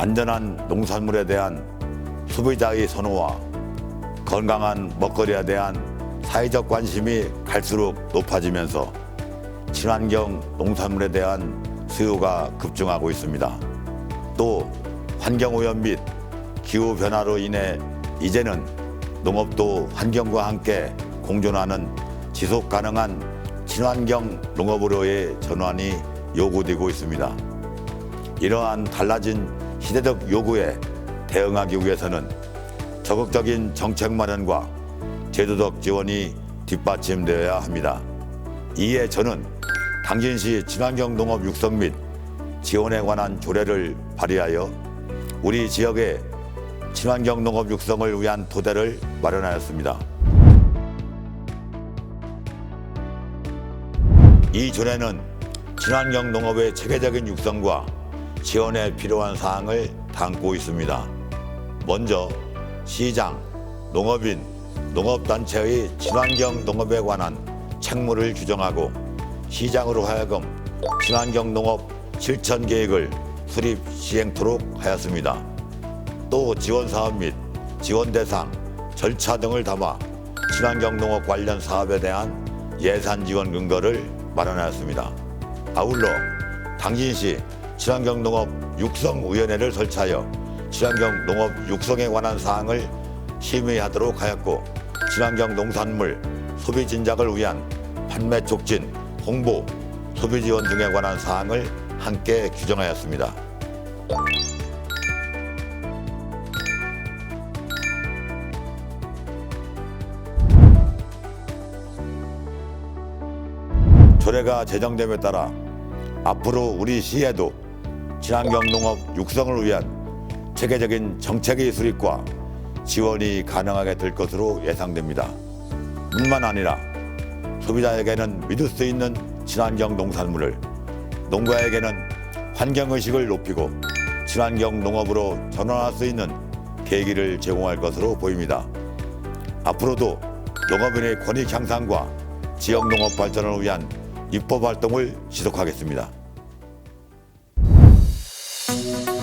안전한 농산물에 대한 소비자의 선호와 건강한 먹거리에 대한 사회적 관심이 갈수록 높아지면서 친환경 농산물에 대한 수요가 급증하고 있습니다. 또 환경오염 및 기후변화로 인해 이제는 농업도 환경과 함께 공존하는 지속 가능한 친환경 농업으로의 전환이 요구되고 있습니다. 이러한 달라진 시대적 요구에 대응하기 위해서는 적극적인 정책 마련과 제도적 지원이 뒷받침되어야 합니다. 이에 저는 당진시 친환경 농업 육성 및 지원에 관한 조례를 발의하여 우리 지역의 친환경 농업 육성을 위한 토대를 마련하였습니다. 이 조례는 친환경 농업의 체계적인 육성과 지원에 필요한 사항을 담고 있습니다. 먼저 시장, 농업인, 농업단체의 친환경 농업에 관한 책무를 규정하고 시장으로 하여금 친환경 농업 실천 계획을 수립 시행토록 하였습니다. 또 지원 사업 및 지원 대상, 절차 등을 담아 친환경 농업 관련 사업에 대한 예산 지원 근거를 마련하였습니다. 아울러 당진시 친환경 농업 육성위원회를 설치하여 친환경 농업 육성에 관한 사항을 심의하도록 하였고 친환경 농산물 소비 진작을 위한 판매 촉진, 홍보, 소비 지원 등에 관한 사항을 함께 규정하였습니다. 조례가 제정됨에 따라 앞으로 우리 시에도 친환경 농업 육성을 위한 체계적인 정책의 수립과 지원이 가능하게 될 것으로 예상됩니다. 뿐만 아니라 소비자에게는 믿을 수 있는 친환경 농산물을 농가에게는 환경의식을 높이고 친환경 농업으로 전환할 수 있는 계기를 제공할 것으로 보입니다. 앞으로도 농업인의 권익 향상과 지역 농업 발전을 위한 입법 활동을 지속하겠습니다. thank you